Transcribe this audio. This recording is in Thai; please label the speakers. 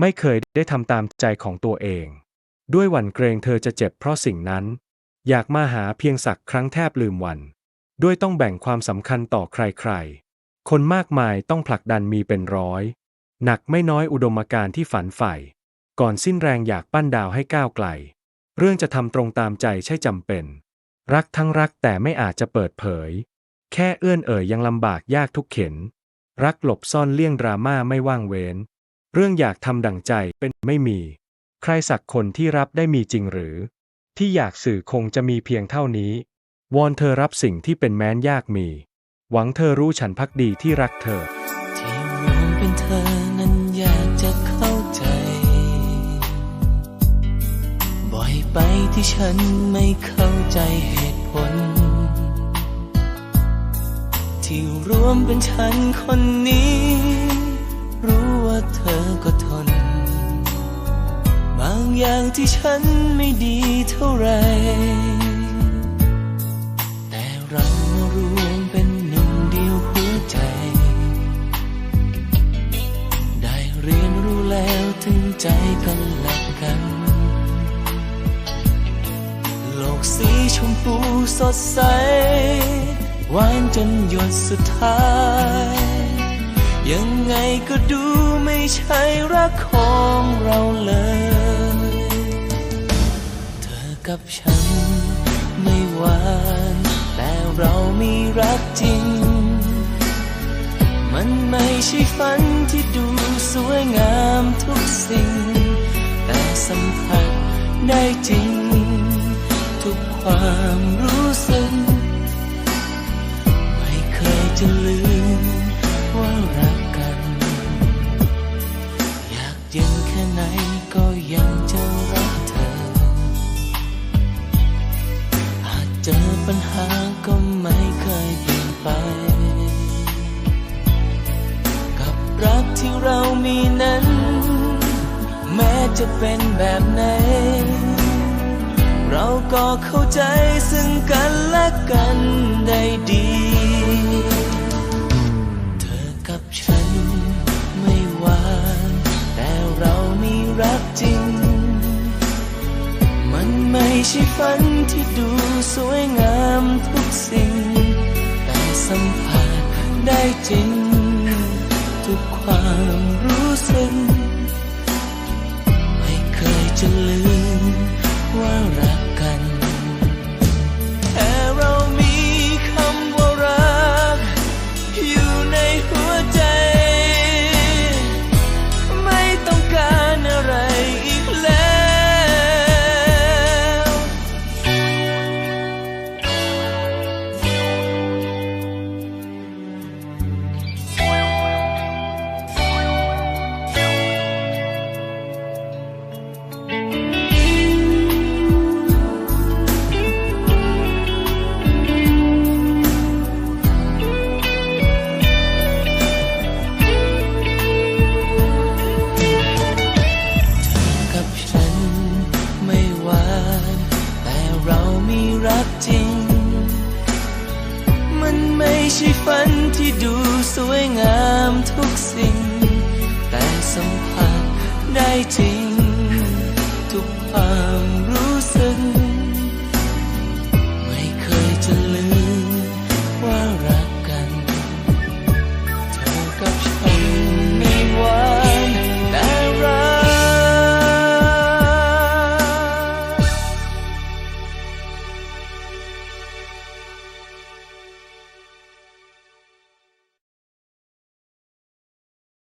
Speaker 1: ไม่เคยได้ทำตามใจของตัวเอง ด้วยหวั่นเกรงเธอจะเจ็บเพราะสิ่งนั้น อยากมาหาเพียงสักครั้งแทบลืมวัน ด้วยต้องแบ่งความสำคัญต่อใครๆ คนมากมายต้องผลักดันมีเป็นร้อย หนักไม่น้อยอุดมการณ์ที่ฝันใฝ่ก่อนสิ้นแรงอยากปั้นดาวให้ก้าวไกล เรื่องจะทำตรงตามใจใช่จำเป็น รักทั้งรักแต่ไม่อาจจะเปิดเผย แค่เอื้อนเอ่ยยังลำบากยากทุกเข็น รักหลบซ่อนเลี่ยงดราม่าไม่ว่างเว้น เรื่องอยากทำดั่งใจเป็นไม่มี ใครสักคนที่รับได้มีจริงหรือ ที่อยากสื่อคงจะมีเพียงเท่านี้ วอนเธอรับสิ่งที่เป็นแม้นยากมี หวังเธอรู้ฉันพักดีที่รักเธอ
Speaker 2: ที่รวมเป็นเธอนั้นอยากจะเข้าใจ บ่อยไปที่ฉันไม่เข้าใจเหตุผล ที่รวมเป็นฉันคนนี้ เธอก็ทน บางอย่างที่ฉันไม่ดีเท่าไร แต่เรามารวมเป็นหนึ่งเดียวหัวใจ ได้เรียนรู้แล้วถึงใจกันและกัน โลกสีชมพูสดใส หวานจนหยดสุดท้าย ยังไงก็ดูไม่ใช่รักของเราเลย เธอกับฉันไม่หวานแต่เรามีรักจริง มันไม่ใช่ฝันที่ดูสวยงามทุกสิ่ง แต่สัมผัสได้จริง ทุกความรู้สึก ไม่เคยจะลืม ปัญหาก็ไม่เคยเปลี่ยนไป กับรักที่เรามีนั้น แม้จะเป็นแบบไหน เราก็เข้าใจซึ่งกันและกันได้ดี เธอกับฉันไม่หวานแต่เรามีรักจริง ใช่ฝันที่ดูสวยงามทุกสิ่ง แต่สัมผัสได้จริง ทุกความรู้สึก ไม่เคยจะลืมว่ารัก มีรักจริง มันไม่ใช่ฝันที่ดูสวยงามทุกสิ่ง แต่สัมผัสได้จริง